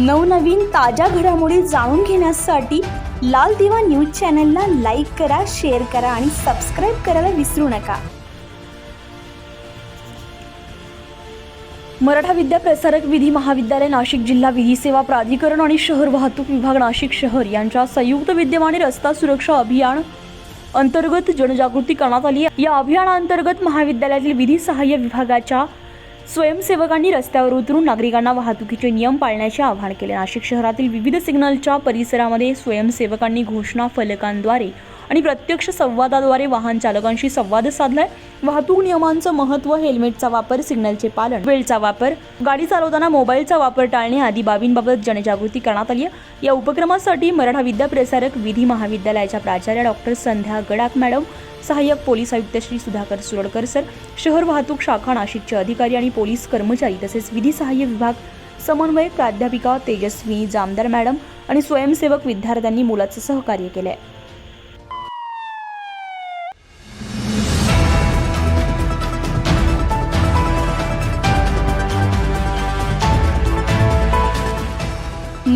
नवनवीन ताज्या घडामोडी जाणून घेण्यासाठी लाल दिवा न्यूज चॅनलला लाईक करा शेअर करा आणि सबस्क्राईब करायला विसरू नका. मराठा विद्या प्रसारक विधी महाविद्यालय नाशिक जिल्हा विधी सेवा प्राधिकरण आणि शहर वाहतूक विभाग नाशिक शहर यांच्या संयुक्त विद्यमाने रस्ता सुरक्षा अभियान अंतर्गत जनजागृती करण्यात आली या अभियानाअंतर्गत महाविद्यालयातील विधी सहाय्य विभागाच्या स्वयंसेवकांनी रस्त्यावर उतरून नागरिकांना वाहतुकीचे नियम पाळण्याचे आवाहन केले. नाशिक शहरातील विविध सिग्नलच्या परिसरामध्ये स्वयंसेवकांनी घोषणा फलकांद्वारे आणि प्रत्यक्ष संवादाद्वारे वाहन चालकांशी संवाद साधलाय. वाहतूक नियमांचं महत्त्व हेल्मेटचा वापर सिग्नलचे पालन वेळचा वापर गाडी चालवताना मोबाईलचा वापर टाळणे आदी बाबींबाबत जनजागृती करण्यात आली आहे. या उपक्रमासाठी मराठा विद्या प्रसारक विधी महाविद्यालयाच्या प्राचार्य डॉक्टर संध्या गडाख मॅडम सहाय्यक पोलीस आयुक्त श्री सुधाकर सुरडकर सर शहर वाहतूक शाखा नाशिकचे अधिकारी आणि पोलीस कर्मचारी तसेच विधी सहाय्य विभाग समन्वयक प्राध्यापिका तेजस्विनी जामदार मॅडम आणि स्वयंसेवक विद्यार्थ्यांनी मुलाचं सहकार्य केलं आहे